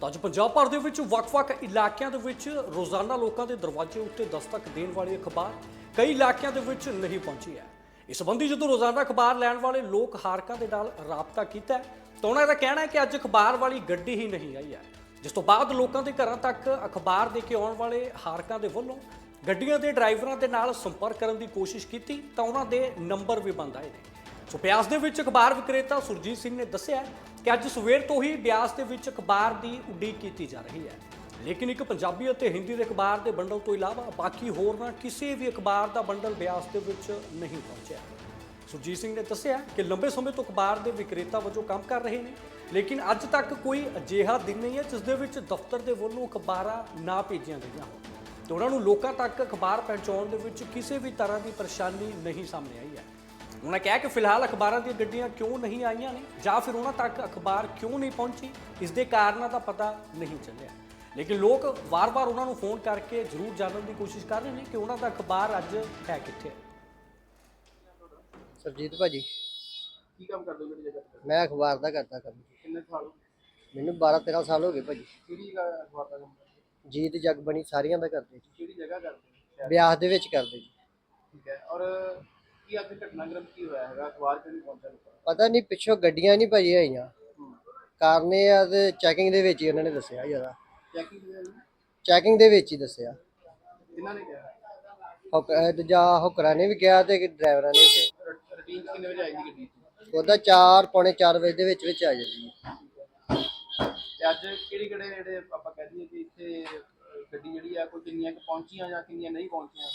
ਤਾਂ ਅੱਜ ਪੰਜਾਬ ਭਰ ਦੇ ਵਿੱਚ ਵੱਖ-ਵੱਖ ਇਲਾਕਿਆਂ ਦੇ ਵਿੱਚ ਰੋਜ਼ਾਨਾ ਲੋਕਾਂ ਦੇ ਦਰਵਾਜ਼ੇ ਉੱਤੇ ਦਸਤਕ ਦੇਣ ਵਾਲੀ ਅਖਬਾਰ ਕਈ ਇਲਾਕਿਆਂ ਦੇ ਵਿੱਚ ਨਹੀਂ ਪਹੁੰਚੀ ਹੈ। ਇਸ ਸੰਬੰਧੀ ਜਦੋਂ ਰੋਜ਼ਾਨਾ ਅਖਬਾਰ ਲੈਣ ਵਾਲੇ ਲੋਕ ਹਾਰਕਾਂ ਦੇ ਨਾਲ ਰਾਬਤਾ ਕੀਤਾ ਤਾਂ ਉਹਨਾਂ ਦਾ ਕਹਿਣਾ ਹੈ ਕਿ ਅੱਜ ਅਖਬਾਰ ਵਾਲੀ ਗੱਡੀ ਹੀ ਨਹੀਂ ਆਈ ਹੈ। ਜਿਸ ਤੋਂ ਬਾਅਦ ਲੋਕਾਂ ਦੇ ਘਰਾਂ ਤੱਕ ਅਖਬਾਰ ਦੇ ਕੇ ਆਉਣ ਵਾਲੇ ਹਾਰਕਾਂ ਦੇ ਵੱਲੋਂ ਗੱਡੀਆਂ ਦੇ ਡਰਾਈਵਰਾਂ ਦੇ ਨਾਲ ਸੰਪਰਕ ਕਰਨ ਦੀ ਕੋਸ਼ਿਸ਼ ਕੀਤੀ, ਤਾਂ ਉਹਨਾਂ ਦੇ ਨੰਬਰ ਵੀ ਬੰਦ ਆਏ ਨੇ। ਸੋ ਬਿਆਸ ਦੇ ਵਿੱਚ ਅਖਬਾਰ ਵਿਕਰੇਤਾ ਸੁਰਜੀਤ ਸਿੰਘ ਨੇ ਦੱਸਿਆ ਕਿ ਅੱਜ ਸਵੇਰ ਤੋਂ ਹੀ ਬਿਆਸ ਦੇ ਵਿੱਚ ਅਖਬਾਰ ਦੀ ਉਡੀਕ ਕੀਤੀ ਜਾ ਰਹੀ ਹੈ। ਲੇਕਿਨ ਇੱਕ ਪੰਜਾਬੀ ਅਤੇ ਹਿੰਦੀ ਦੇ ਅਖਬਾਰ ਦੇ ਬੰਡਲ ਤੋਂ ਇਲਾਵਾ ਬਾਕੀ ਹੋਰ ਨਾ ਕਿਸੇ ਵੀ ਅਖਬਾਰ ਦਾ ਬੰਡਲ ਬਿਆਸ ਦੇ ਵਿੱਚ ਨਹੀਂ ਪਹੁੰਚਿਆ। ਸੁਰਜੀਤ ਸਿੰਘ ਨੇ ਦੱਸਿਆ ਕਿ ਲੰਬੇ ਸਮੇਂ ਤੋਂ ਅਖਬਾਰ ਦੇ ਵਿਕਰੇਤਾ ਵਜੋਂ ਕੰਮ ਕਰ ਰਹੇ ਨੇ, ਲੇਕਿਨ ਅੱਜ ਤੱਕ ਕੋਈ ਅਜਿਹਾ ਦਿਨ ਨਹੀਂ ਹੈ ਜਿਸ ਦੇ ਵਿੱਚ ਦਫ਼ਤਰ ਦੇ ਵੱਲੋਂ ਅਖਬਾਰਾਂ ਨਾ ਭੇਜੀਆਂ ਗਈਆਂ ਹੋਣ। ਤੇ ਉਹਨਾਂ ਨੂੰ ਲੋਕਾਂ ਤੱਕ ਅਖਬਾਰ ਪਹੁੰਚਾਉਣ ਦੇ ਵਿੱਚ ਕਿਸੇ ਵੀ ਤਰ੍ਹਾਂ ਦੀ ਪਰੇਸ਼ਾਨੀ ਨਹੀਂ ਸਾਹਮਣੇ ਆਈ ਹੈ। ਉਹਨਾਂ ਕਿਹਾ ਕਿ ਫਿਲਹਾਲ ਅਖਬਾਰਾਂ ਦੀਆਂ ਗੱਡੀਆਂ ਕਿਉਂ ਨਹੀਂ ਆਈਆਂ ਨੇ? ਜਾਂ ਫਿਰ ਉਹਨਾਂ ਤੱਕ ਅਖਬਾਰ ਕਿਉਂ ਨਹੀਂ ਪਹੁੰਚੀ? ਇਸ ਦੇ ਕਾਰਨਾਂ ਦਾ ਪਤਾ ਨਹੀਂ ਚੱਲਿਆ। ਲੇਕਿਨ ਲੋਕ ਵਾਰ-ਵਾਰ ਉਹਨਾਂ ਨੂੰ ਫੋਨ ਕਰਕੇ ਜ਼ਰੂਰ ਜਾਣਨ ਦੀ ਕੋਸ਼ਿਸ਼ ਕਰ ਰਹੇ ਨੇ ਕਿ ਉਹਨਾਂ ਦਾ ਅਖਬਾਰ ਅੱਜ ਹੈ ਕਿੱਥੇ। ਸਰਜੀਤ ਭਾਜੀ। ਕੀ ਕੰਮ ਕਰਦੇ ਹੋ ਜਗ੍ਹਾ ਤੇ? ਮੈਂ ਅਖਬਾਰ ਦਾ ਕਰਦਾ ਕੰਮ। ਕਿੰਨੇ ਸਾਲ ਹੋ ਗਏ? ਮੈਨੂੰ 12 13 ਸਾਲ ਹੋ ਗਏ ਭਾਜੀ। ਕਿਹੜੀ ਗਾ- ਅਖਬਾਰ ਦਾ ਕੰਮ ਕਰਦੇ ਹੋ? ਜੀਤ ਜਗਬਣੀ ਸਾਰੀਆਂ ਦਾ ਕਰਦੇ। ਜੀ ਕਿਹੜੀ ਜਗ੍ਹਾ ਕਰਦੇ ਹੋ? ਵਿਆਹ ਦੇ ਵਿੱਚ ਕਰਦੇ ਜੀ। ਠੀਕ ਹੈ। ਔਰ ਕੀ ਅੱਜ ਘਟਨਾਕ੍ਰਮ ਕੀ ਹੋਇਆ ਹੈਗਾ? ਅਖਬਾਰ ਕਿਉਂ ਨਹੀਂ ਪਹੁੰਚਿਆ ਲੋਕਾਂ ਤੱਕ? ਪਤਾ ਨਹੀਂ ਪਿੱਛੋਂ ਗੱਡੀਆਂ ਨਹੀਂ ਭਾਜੀ ਆਈਆਂ ਕਾਰਨ ਇਹ ਆ ਤੇ ਚੈਕਿੰਗ ਦੇ ਵਿੱਚ ਹੀ ਉਹਨਾਂ ਨੇ ਦੱਸਿਆ ਜ਼ਿਆਦਾ। ਚੈਕਿੰਗ ਦੇ ਚੈਕਿੰਗ ਦੇ ਵਿੱਚ ਹੀ ਦੱਸਿਆ। ਕਿਹਨਾਂ ਨੇ ਕਿਹਾ? ਹੁਕ ਅਹ ਦੂਜਾ ਹੁਕਰਾਂ ਨੇ ਵੀ ਕਿਹਾ ਤੇ ਡਰਾਈਵਰਾਂ ਨੇ ਵੀ ਕਿਹਾ। ਰੂਟੀਨ ਕਿੰਨੇ ਵਜੇ ਆਏਗੀ ਗੱਡੀ ਉਹਦਾ 4 ਪੌਣੇ 4 ਵਜੇ ਦੇ ਵਿੱਚ ਵਿੱਚ ਆ ਜਾਂਦੀ ਹੈ ਤੇ ਅੱਜ ਕਿਹੜੀ ਕਿਹੜੇ ਜਿਹੜੇ ਆਪਾਂ ਕਹਿ ਦਈਏ ਕਿ ਇੱਥੇ ਅਹ, ਗੱਡੀ ਜਿਹੜੀ ਆ ਕੋਈ ਕਿੰਨੀਆਂ ਕੁ ਪਹੁੰਚੀਆਂ ਜਾਂ ਕਿੰਨੀਆਂ ਨਹੀਂ ਪਹੁੰਚੀਆਂ?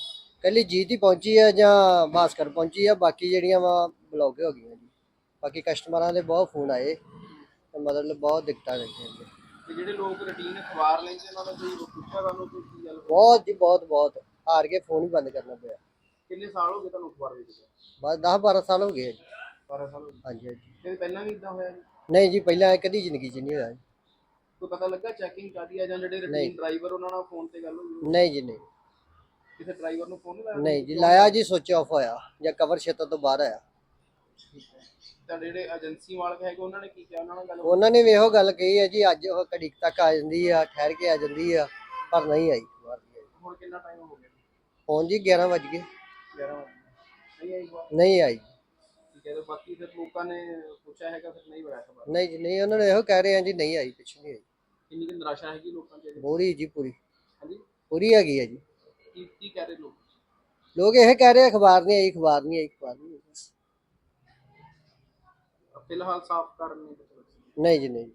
ਕੱਲੀ ਜੀਤ ਹੀ ਪਹੁੰਚੀ ਆ ਜਾਂ ਭਾਸਕਰ ਪਹੁੰਚੀ ਆ ਬਾਕੀ ਜਿਹੜੀਆਂ ਵਾ ਬਲੌਕ ਹੋ ਗਈਆਂ ਜੀ। ਬਾਕੀ ਕਸਟਮਰਾਂ ਦੇ ਬਹੁਤ ਫੋਨ ਆਏ ਤੇ ਮਤਲਬ ਬਹੁਤ ਦਿੱਕਤਾਂ ਲੱਗੀਆਂ ਜੀ। ਤੇ ਜਿਹੜੇ ਲੋਕ ਰੂਟੀਨ ਅਖਬਾਰ ਲੈਂਦੇ ਉਹਨਾਂ ਦਾ ਕੋਈ ਪੁੱਛਿਆ ਤੁਹਾਨੂੰ ਕੋਈ ਕੀ ਗੱਲ? ਬਹੁਤ ਜੀ ਬਹੁਤ ਬਹੁਤ। ਹਾਰ ਕੇ ਫੋਨ ਹੀ ਬੰਦ ਕਰਨਾ ਪਿਆ। ਕਿੰਨੇ ਸਾਲ ਹੋ ਗਏ ਤੁਹਾਨੂੰ ਅਖਬਾਰ ਵੇਚਦੇ ਬਸ 10 12 ਸਾਲ ਹੋ ਗਏ ਆ ਜੀ। 12 ਸਾਲ ਹੋ ਗਏ। ਹਾਂਜੀ ਹਾਂਜੀ। ਤੇ ਪਹਿਲਾਂ ਵੀ ਇਦਾਂ ਹੋਇਆ ਜੀ? ਨਹੀਂ ਜੀ ਪਹਿਲਾਂ ਕਦੀ ਜ਼ਿੰਦਗੀ 'ਚ ਨਹੀਂ ਹੋਇਆ ਜੀ। ਕੋਈ ਪਤਾ ਲੱਗਾ ਚੈਕਿੰਗ ਕਰਦੀ ਆ ਜਾਂ ਜਿਹੜੇ ਰੂਟੀਨ ਡਰਾਈਵਰ ਉਹਨਾਂ ਨਾਲ ਫੋਨ ਤੇ ਗੱਲ ਹੋਈ ਨਹੀਂ ਜੀ ਨਹੀਂ। ਕਿਸੇ ਡਰਾਈਵਰ ਨੂੰ ਫੋਨ ਨਹੀਂ ਲਾਇਆ? ਨਹੀਂ ਜੀ ਲਾਇਆ ਜੀ ਸੁੱਚ ਆਫ ਹੋਇਆ ਜਾਂ ਕਵਰ ਛੇਤਰ ਤੋਂ ਬਾਹਰ ਆਇਆ। ਤੁਹਾਡੇ ਜਿਹੜੇ ਏਜੰਸੀ ਮਾਲਕ ਹੈਗੇ ਉਹਨਾਂ ਨੇ ਕੀ ਕਿਹਾ? ਉਹਨਾਂ ਨਾਲ ਗੱਲ? ਉਹਨਾਂ ਨੇ ਵੀ ਇਹੋ ਗੱਲ ਕਹੀ ਹੈ ਜੀ ਅੱਜ ਉਹ ਘੜੀ ਕੁ ਤੱਕ ਆ ਜਾਂਦੀ ਆ ਠਹਿਰ ਕੇ ਆ ਜਾਂਦੀ ਆ ਪਰ ਨਹੀਂ ਆਈ। ਹੁਣ ਕਿੰਨਾ ਟਾਈਮ ਹੋ ਗਿਆ? ਫੋਨ ਜੀ 11 ਵਜ ਗਏ। 11 ਵਜੇ ਨਹੀਂ ਆਈ ਨਹੀਂ ਆਈ। ਠੀਕ ਹੈ ਤੇ ਬਾਕੀ ਫਿਰ ਲੋਕਾਂ ਨੇ ਪੁੱਛਿਆ ਹੈਗਾ ਫਿਰ ਨਹੀਂ ਬੜਾਇਆ ਖਬਰ ਨਹੀਂ ਜੀ ਨਹੀਂ ਉਹਨਾਂ ਨੇ ਇਹੋ ਕਹਿ ਰਹੇ ਆ ਜੀ ਨਹੀਂ ਆਈ ਪਿੱਛੇ ਨਹੀਂ ਆਈ। ਕਿੰਨੀ ਕਿ ਨਿਰਾਸ਼ਾ ਹੈਗੀ ਲੋਕਾਂ ਅਜੇ? ਪੂਰੀ ਜੀ ਪੂਰੀ। ਹਾਂਜੀ? ਪੂਰੀ ਹੈਗੀ ਆ ਜੀ। ਕੀ ਕੀ ਕਹਿ ਰਹੇ ਲੋਕ? ਲੋਕ ਇਹ ਕਹਿ ਰਹੇ ਅਖਬਾਰ ਨਹੀਂ ਆਈ ਅਖਬਾਰ ਨਹੀਂ ਆਈ ਅਖਬਾਰ ਨਹੀਂ ਆਈ। ਫਿਲਹਾਲ ਸਾਫ਼ ਕਰਨ ਨਹੀਂ ਜੀ ਨਹੀਂ।